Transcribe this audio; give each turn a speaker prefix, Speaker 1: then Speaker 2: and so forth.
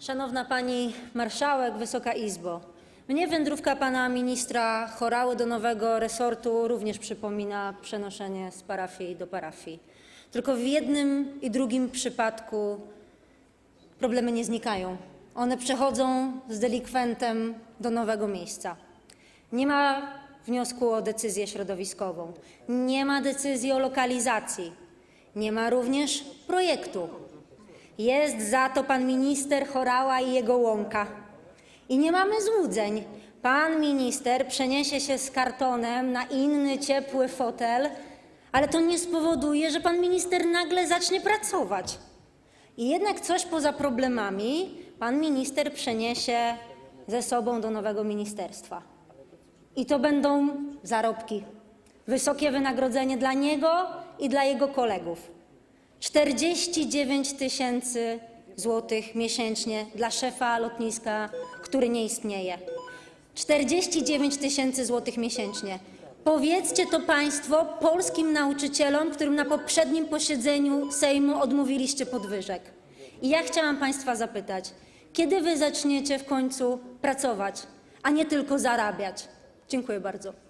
Speaker 1: Szanowna Pani Marszałek, Wysoka Izbo. Mnie wędrówka Pana Ministra Chorały do nowego resortu również przypomina przenoszenie z parafii do parafii. Tylko w jednym i drugim przypadku problemy nie znikają. One przechodzą z delikwentem do nowego miejsca. Nie ma wniosku o decyzję środowiskową, nie ma decyzji o lokalizacji, nie ma również projektu. Jest za to pan minister Chorała i jego łąka. I nie mamy złudzeń. Pan minister przeniesie się z kartonem na inny ciepły fotel, ale to nie spowoduje, że pan minister nagle zacznie pracować. I jednak coś poza problemami pan minister przeniesie ze sobą do nowego ministerstwa. I to będą zarobki. Wysokie wynagrodzenie dla niego i dla jego kolegów. 49 tysięcy złotych miesięcznie dla szefa lotniska, który nie istnieje. 49 tysięcy złotych miesięcznie. Powiedzcie to Państwo polskim nauczycielom, którym na poprzednim posiedzeniu Sejmu odmówiliście podwyżek. I ja chciałam Państwa zapytać, kiedy Wy zaczniecie w końcu pracować, a nie tylko zarabiać? Dziękuję bardzo.